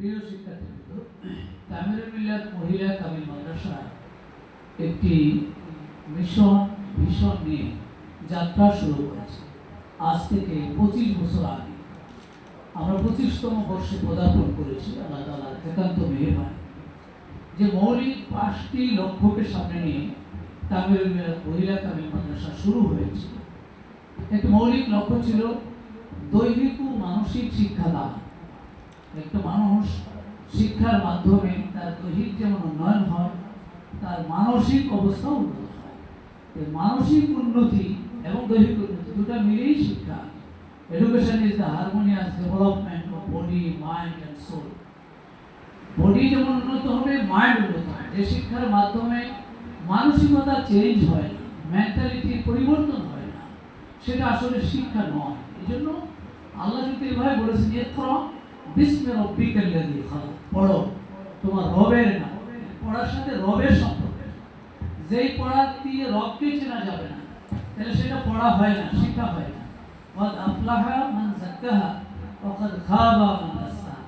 প্রিয় শিক্ষার্থীবৃন্দ তামিল মিল্লাত মহিলা কামিল মাদ্রাসা একটি মিশন ভীষণ নিয়ে যাত্রা শুরু করেছে। আজ থেকে পঁচিশ বছর আগে। আমরা পঁচিশতম বর্ষে পদার্পণ করেছি, আল্লাহ তালার একান্ত মেহরবানি। যে মৌলিক পাঁচটি লক্ষ্যকে সামনে নিয়ে তামিল মহিলা কামিল মাদ্রাসা শুরু হয়েছিল। একটি মৌলিক লক্ষ্য ছিল দৈহিক ও মানসিক শিক্ষাদান একটা মানুষ শিক্ষার মাধ্যমে তার দৈহিক যেমন উন্নয়ন হয়, তার মানসিক অবস্থা উন্নত হয়। মানসিক উন্নতি এবং দৈহিক উন্নতি দুটা মিলেই শিক্ষা। Education is the harmonious development of body mind and soul body যেমন উন্নত হবে মাইন্ড উন্নত হয় যে শিক্ষার মাধ্যমে মানসিকতা চেঞ্জ হয় না মেন্টালিটির পরিবর্তন হয় না, সেটা আসলে শিক্ষা নয়। এই জন্য আল্লাহ যদি এভাবে বলেছেন, এরপর বিস্মে রব্বিকের লেদি খারাপ পড়ো। তোমার রবের না পড়ার সাথে রবের সম্পর্ক। যেই পড়া দিয়ে রবকে চেনা যাবে না, তাহলে সেটা পড়া হয় না শিক্ষা হয় না। অদ আফলাহা মান জাক্কাহা অকদ খাবা মান আসাহা।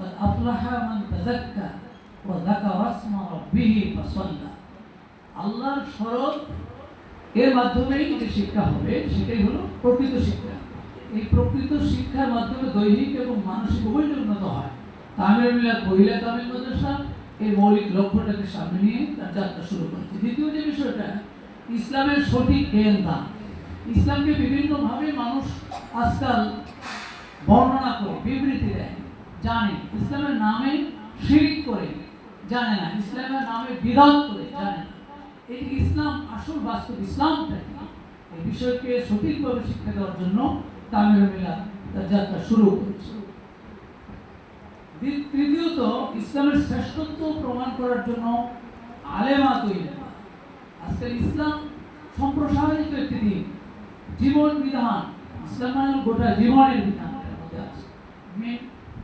অদ আফলাহা মান তাজাক্কা ও জাকা ওয়াসমা রব্বিহি ফাসাল্লা। আল্লাহর স্মরণ এর মাধ্যমেই যে শিক্ষা হবে, সেটাই হলো প্রকৃত শিক্ষা। এই প্রকৃত শিক্ষার মাধ্যমে দৈহিক এবং মানসিক উভয় উন্নত হয়। তামিল মিলাদ মহিলা তামিল মাদ্রাসা এই মৌলিক লক্ষ্যটাকে সামনে নিয়ে তার যাত্রা শুরু করেছে। দ্বিতীয় যে বিষয়টা, ইসলামের সঠিক জ্ঞান দান। ইসলামকে বিভিন্নভাবে মানুষ আজকাল বর্ণনা করে, বিবৃতি দেয়, জানে। ইসলামের নামে শিরিক করে, জানে না। ইসলামের নামে বিধান করে, জানে না। এই ইসলাম আসল বাস্তব ইসলামটা এই বিষয়কে সঠিকভাবে শিক্ষা দেওয়ার জন্য তামিল তার যাত্রা শুরু করেছে তৃতীয়ত, ইসলামের শ্রেষ্ঠত্ব প্রমাণ করার জন্য আলেমা তৈরি। আজকাল ইসলাম সম্প্রসারিত একটি দিন। জীবন বিধান। ইসলাম মানে গোটা জীবনের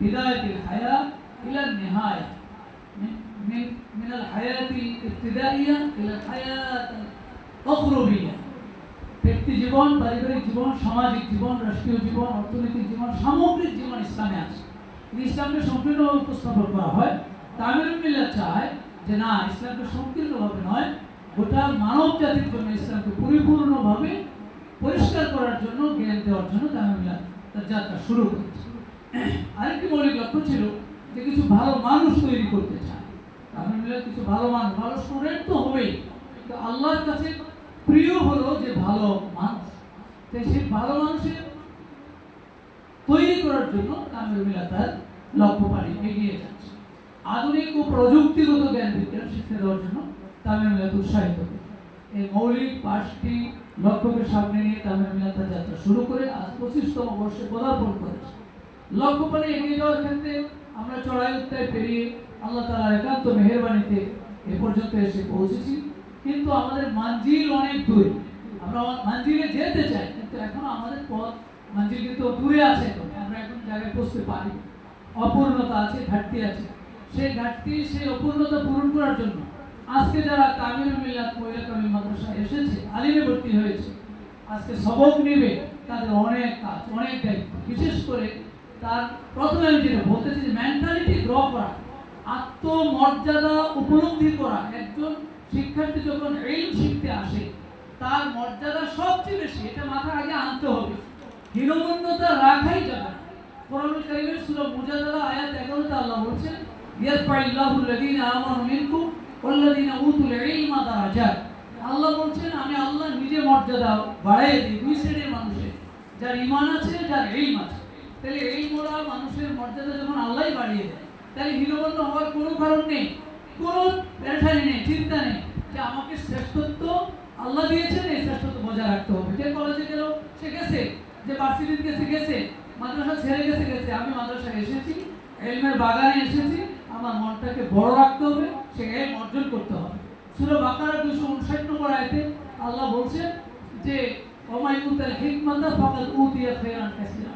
বিধান হায়া হায়াতি ইবতিদাইয়া ইলা হায়াত ব্যক্তি জীবন, পারিবারিক জীবন, সামাজিক জীবন, রাষ্ট্রীয় জীবন, অর্থনৈতিক জীবন, সামগ্রিক জীবন ইসলামে আছে। ইসলামকে সংকীর্ণভাবে উপস্থাপন করা হয়। তামিল মিল্লা চায় যে না, ইসলামকে সংকীর্ণভাবে নয়, গোটা মানব জাতির জন্য ইসলামকে পরিপূর্ণভাবে পরিষ্কার করার জন্য, জ্ঞান দেওয়ার জন্য তামিল মিল্লা তার যাত্রা শুরু করেছে। আরেকটি মৌলিক লক্ষ্য ছিল যে কিছু ভালো মানুষ তৈরি করতে চায়। তামিল মিল্লার কিছু ভালো মানুষ, ভালো স্টুডেন্ট তো হবেই, কিন্তু আল্লাহর কাছে প্রিয় হলো যে ভালো মানুষ। তাই সেই ভালো মানুষের তৈরি করার জন্য তামিল মিলা তার লক্ষ্য পানি এগিয়ে যাচ্ছে। আধুনিক ও প্রযুক্তিগত জ্ঞান বিজ্ঞান শিক্ষা দেওয়ার জন্য তামিল মিলাত উৎসাহিত এই মৌলিক পাঁচটি লক্ষ্যকে সামনে নিয়ে তামিল মিলা তার যাত্রা শুরু করে আজ পঁচিশতম বর্ষে পদার্পণ করেছে। লক্ষ্য পানে এগিয়ে যাওয়ার ক্ষেত্রে আমরা চড়াই উত্তায় পেরিয়ে আল্লাহ তালার একান্ত মেহরবানিতে এ পর্যন্ত এসে পৌঁছেছি। কিন্তু আমাদের মানজিল অনেক দূরে। আমরা মানজিলে যেতে চাই, কিন্তু এখনও আমাদের পথ মানজিল কিন্তু দূরে আছে আমরা এখন জায়গায় পৌঁছতে পারি। অপূর্ণতা আছে, ঘাটতি আছে। সেই ঘাটতি, সেই অপূর্ণতা পূরণ করার জন্য আজকে যারা তামিল মিল্লাত মহিলা কামিল মাদ্রাসা এসেছে, আলিমে ভর্তি হয়েছে, আজকে সবক নেবে তাদের অনেক কাজ, অনেক দায়িত্ব। বিশেষ করে তার প্রথমে আমি যেটা বলতেছি যে মেন্টালিটি গ্র করা, আত্মমর্যাদা উপলব্ধি করা, একজন শিক্ষার্থী যখন এই শিখতে আসে, তার মর্যাদা সবচেয়ে বেশি, এটা মাথা আগে আনতে হবে। হীনমন্যতা রাখাই যাবে কোরআনুল কারীমের সূরা মুজাদালা আয়াত 11 তে আল্লাহ বলছেন, ইয়ারফাইল্লাহু আল্লাযীনা আমানু মিনকুম ওয়াল্লাযীনা উতুল ইলমা দারাজাত। আল্লাহ বলছেন, আমি আল্লাহ নিজে মর্যাদা বাড়াই দিই, দুই শ্রেণির মানুষের। যার ঈমান আছে, যার ইলম আছে। তাহলে এই মোড়া মানুষের মর্যাদা যখন আল্লাহই বাড়িয়ে দেয়, তাহলে হীনমন্য হওয়ার কোনো কারণ নেই। কোনো পেরেশানি নেই, চিন্তা নেই। যে আমাকে শ্রেষ্ঠত্ব আল্লাহ দিয়েছেন, এই শ্রেষ্ঠত্ব বজায় রাখতে হবে। যে কলেজে গেল? সে গেছে। যে ভার্সিটিতে গেছে গেছে। মাদ্রাসা ছেড়ে গেছে গেছে। আমি মাদ্রাসায় এসেছি, এলমের বাগানে এসেছি। আমার মনটাকে বড় রাখতে হবে, সে এলম অর্জন করতে হবে। সুরা বাকারা দুশো উনষাট নম্বর আয়তে আল্লাহ বলছেন যে অমায়ুতাল হিকমাতা ফাকাল উতিয়া খেয়ান কাসিরা।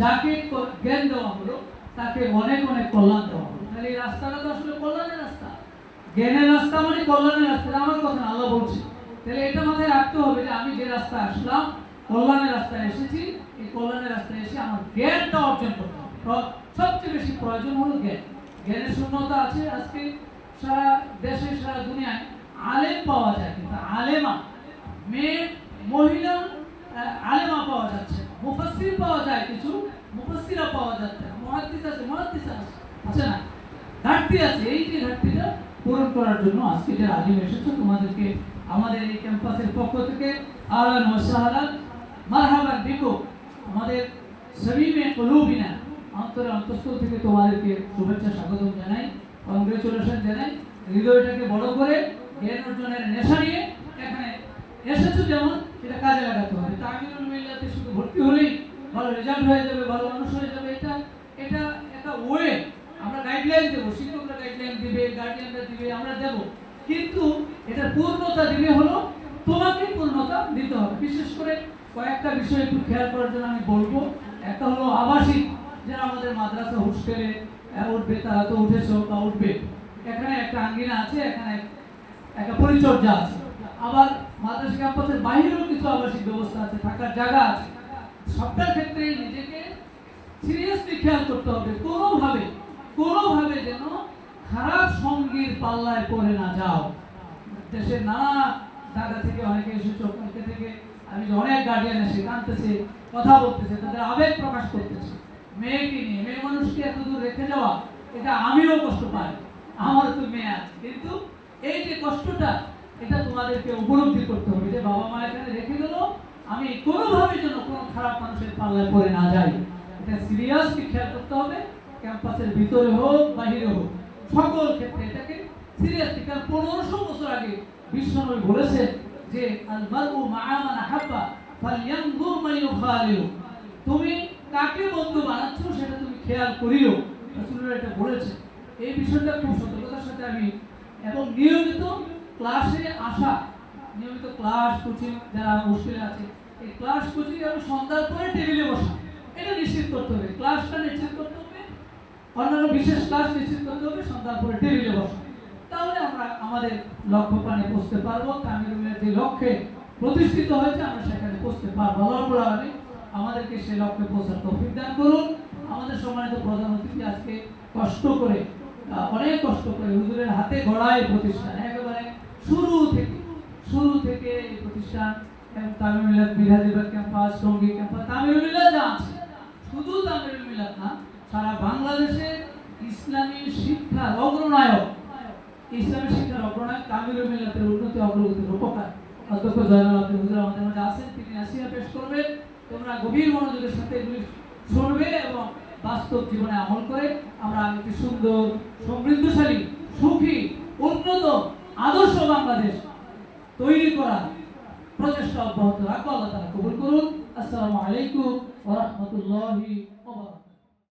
যাকে জ্ঞান দেওয়া হলো, তাকে অনেক অনেক কল্যাণ দেওয়া হলো। তাহলে এই রাস্তাটা তো আসলে কল্যাণের রাস্তা। জ্ঞানের রাস্তা মানে কল্যাণের রাস্তা আমার কথা আল্লাহ বলছে। তাহলে এটা মাথায় রাখতে হবে যে আমি যে রাস্তায় আসলাম, কল্যাণের রাস্তায় এসেছি, এই কল্যাণের রাস্তায় এসে আমার জ্ঞানটা অর্জন করতে সবচেয়ে বেশি প্রয়োজন হলো জ্ঞান। জ্ঞানের শূন্যতা আছে আজকে সারা দেশে, সারা দুনিয়ায় আলেম পাওয়া যায়, কিন্তু আলেমা, মেয়ে, মহিলা আলেমা পাওয়া যাচ্ছে মুফাসসির পাওয়া যায় কিছু, মুফাসসিরা পাওয়া যাচ্ছে না। মুহাদ্দিস আছে মুহাদ্দিস আছে আছে না? ঘাটতি আছে, এই যে ঘাটতিটা পূরণ করার জন্য আজকে যে আলিম এসেছ, তোমাদেরকে আমাদের এই ক্যাম্পাসের পক্ষ থেকে আহলান ওয়া সাহলান। মারহাবান বিকু। আমাদের সবিমে কলুবিনা অন্তরে অন্তঃস্থল থেকে তোমাদেরকে শুভেচ্ছা স্বাগতম জানাই কংগ্রেচুলেশন জানাই। হৃদয়টাকে বড় করে জ্ঞান অর্জনের নেশা নিয়ে এখানে এসেছ যেমন, সেটা কাজে লাগাতে হবে। তামিলুল মিল্লাতে শুধু ভর্তি হলেই ভালো রেজাল্ট হয়ে যাবে, ভালো মানুষ হয়ে যাবে। এটা এটা একটা ওয়ে আমরা গাইডলাইন দেবো গাইডলাইন দিবে গার্ডিয়ানরা দিবে, আমরা দেব। কিন্তু এটা পূর্ণতা দিলে হলো তোমাকে পূর্ণতা দিতে হবে। বিশেষ করে কয়েকটা বিষয় একটু খেয়াল করার জন্য আমি বলব। একটা হলো আবাসিক যারা আমাদের মাদ্রাসা হোস্টেলে উঠবে তারা তো উঠেছো বা উঠবে। এখানে একটা আঙ্গিনা আছে, এখানে একটা পরিচর্যা আছে। আবার মাদ্রাসা ক্যাম্পাসের বাইরেও কিছু আবাসিক ব্যবস্থা আছে, থাকার জায়গা আছে। সবটার ক্ষেত্রে নিজেকে সিরিয়াসলি খেয়াল করতে হবে। কোনোভাবে কোনোভাবে যেন খারাপ সঙ্গীর পাল্লায় পড়ে না যাও। দেশের নানা জায়গা থেকে অনেকে এসেছে অনেকে থেকে। আমি অনেক গার্ডিয়ান এসে কাঁদতেছে, কথা বলতেছে, তাদের আবেগ প্রকাশ করতেছে। মেয়েকে নিয়ে, মেয়ে মানুষকে এত দূর রেখে যাওয়া, এটা আমিও কষ্ট পাই। আমার তো মেয়ে আছে। কিন্তু এই যে কষ্টটা, এটা তোমাদেরকে উপলব্ধি করতে হবে যে বাবা মা এখানে রেখে গেল, আমি কোনোভাবে যেন কোনো খারাপ মানুষের পাল্লায় পড়ে না যাই। এটা সিরিয়াসলি খেয়াল করতে হবে। ক্যাম্পাসের ভিতরে হোক, বাহিরে হোক। সকল ক্ষেত্রে এটাকে সিরিয়াসলি কারণ পনেরোশো বছর আগে বিশ্বনবী বলেছে যে আল মারউ মা'a মান আহাব্বা ফালইয়ানজুর মান ইউখালিলু। তুমি কাকে বন্ধু বানাচ্ছ সেটা তুমি খেয়াল করিও। রাসূলুল্লাহ এটা বলেছে এই বিষয়টা খুব সতর্কতার সাথে আমি এবং নিয়মিত ক্লাসে আসা, নিয়মিত ক্লাস কোচিং, যারা হোস্টেলে আছে, এই ক্লাস কোচিং এবং সন্ধ্যার পরে টেবিলে বসা এটা নিশ্চিত করতে হবে ক্লাসটা নিশ্চিত করতে হবে অন্যান্য বিশেষ ক্লাস নিশ্চিত করতে হবে, সন্ধ্যার পরে টেবিলে বসা। তাহলে আমরা আমাদের লক্ষ্য প্রাণে পৌঁছতে পারব। তামিলুমের যে লক্ষ্যে প্রতিষ্ঠিত হয়েছে, আমরা সেখানে পৌঁছতে পারব। আল্লাহ আলামিন আমাদেরকে সেই লক্ষ্যে পৌঁছার তৌফিক দান করুন। আমাদের সম্মানিত প্রধান অতিথি আজকে কষ্ট করে অনেক কষ্ট করে হুজুরের হাতে গড়ায় প্রতিষ্ঠান। একেবারে শুরু থেকে শুরু থেকে এই প্রতিষ্ঠান তামিল মিলাদ বিহাজিবাগ ক্যাম্পাস, সঙ্গী ক্যাম্পাস তামিল মিলাদ যা আছে, শুধু তামিল মিলাদ না সারা বাংলাদেশে ইসলামী শিক্ষার অগ্রনায়ক। ইসলামী শিক্ষার অগ্রনায়ক তামিল মিলাতের উন্নতি অগ্রগতির উপকার অধ্যক্ষ জয়নাল আব্দুল হুজুর আমাদের মাঝে আছেন, তিনি আসিয়া পেশ করবেন। তোমরা গভীর মনোযোগের সাথে এগুলি শুনবে এবং বাস্তব জীবনে আমল করে আমরা একটি সুন্দর, সমৃদ্ধশালী, সুখী, উন্নত, আদর্শ বাংলাদেশ তৈরি করা প্রচেষ্টা অব্যাহত রাখব। আল্লাহ তারা কবুল করুন। আসসালামু আলাইকুম ওয়া রাহমাতুল্লাহি ওয়া বারাকাতুহু।